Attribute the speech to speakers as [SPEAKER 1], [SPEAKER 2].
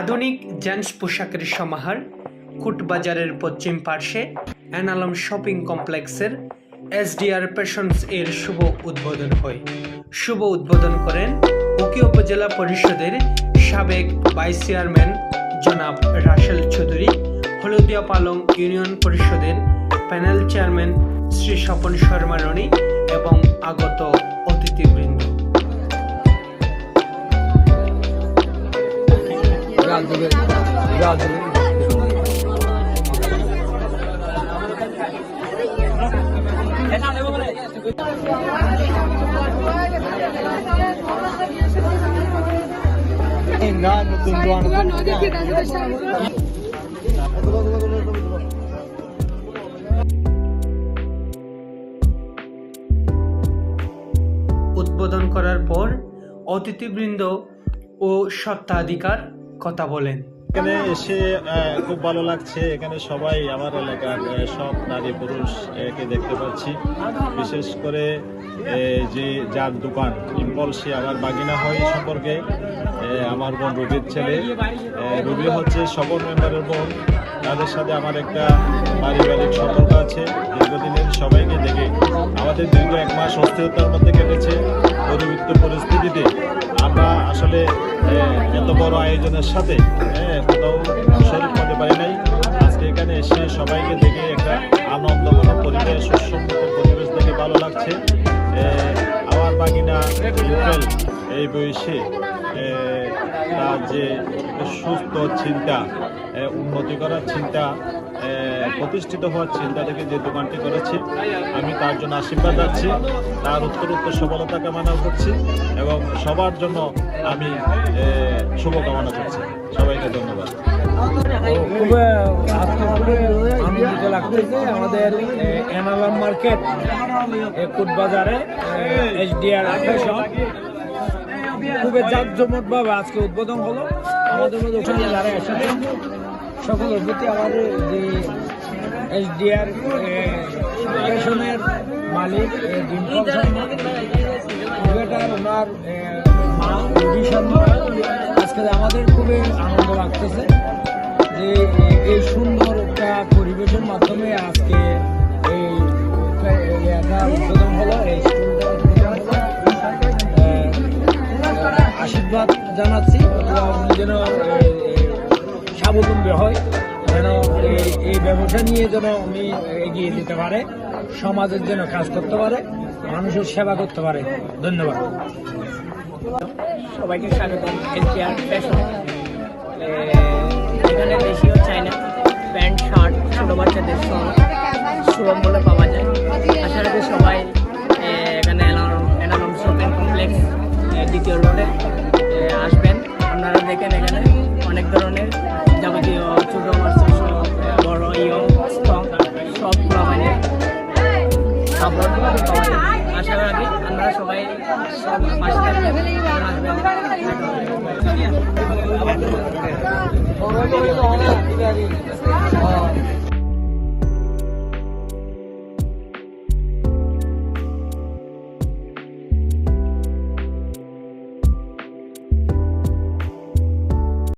[SPEAKER 1] আধুনিক জেন্টস পোশাকের সমাহার, কুটবাজারের পশ্চিম পার্শ্বে অ্যানালম শপিং কমপ্লেক্সের এসডিআর পেশনস এর শুভ উদ্বোধন হয়। শুভ উদ্বোধন করেন উকি উপজেলা পরিষদের সাবেক ভাইস চেয়ারম্যান জনাব রাসেল চৌধুরী, হলদিয়া পালং ইউনিয়ন পরিষদের প্যানেল চেয়ারম্যান শ্রী স্বপন শর্মা রনি এবং আগত অতিথিবৃন্দ। উদ্বোধন করার পর অতিথিবৃন্দ ও সত্ত্বাধিকার কথা বলেন।
[SPEAKER 2] এখানে এসে খুব ভালো লাগছে। এখানে সবাই আমার এলাকার সব নারী পুরুষ একে দেখতে পাচ্ছি। বিশেষ করে যে যার দোকান, ইম্পল, সে আমার বাগিনা হয় সম্পর্কে। আমার বোন রবির ছেলে। রবি হচ্ছে সকল মেম্বারের বোন। তাদের সাথে আমার একটা পারিবারিক সম্পর্ক আছে। দীর্ঘদিনের সবাইকে দেখে আমাদের দীর্ঘ এক মাস অস্থিরতার মধ্যে কেটেছে পরিবৃত্ত পরিস্থিতিতে। আমরা আসলে এত বড় আয়োজনের সাথে কোথাও শরীর হতে পারি নাই। আজকে এখানে এসে সবাইকে দেখে একটা আনন্দময় পরিবেশ, সুসম্মত পরিবেশ দেখে ভালো লাগছে। আমার এপ্রিল এই বয়সে তার যে সুস্থ চিন্তা উন্নতি করার চিন্তা প্রতিষ্ঠিত হওয়ার চিন্তা থেকে যে দোকানটি করেছে, আমি তার জন্য আশীর্বাদ যাচ্ছি তার উত্তর উত্তর সফলতা কামনা করছি এবং সবার জন্য আমি শুভকামনা করছি। সবাইকে ধন্যবাদ।
[SPEAKER 3] আনন্দিত লাগতেছে আমাদের এনালাম মার্কেট কুট বাজারে এইচডিআর খুবই জাঁকজমট ভাবে আজকে উদ্বোধন হলো। আমাদের মধ্যে ওখানে যারা এসেছে সকলের প্রতি আমাদের যে এইচডিআর ফ্যাশনের মালিক ওনার আজকে আমাদের খুবই আনন্দ লাগতেছে যে এই সুন্দর একটা পরিবেশের মাধ্যমে আজকে আশীর্বাদ জানাচ্ছি। যেন স্বাবলম্বী হয়, যেন এই ব্যবসা নিয়ে যেন উনি এগিয়ে যেতে পারে, সমাজের জন্য কাজ করতে পারে, মানুষের সেবা করতে পারে। ধন্যবাদ।
[SPEAKER 4] সবাইকে স্বাগতম এসডিআর ফ্যাশন। এখানে দেশীয় চাইনা 我们都会做好
[SPEAKER 3] 的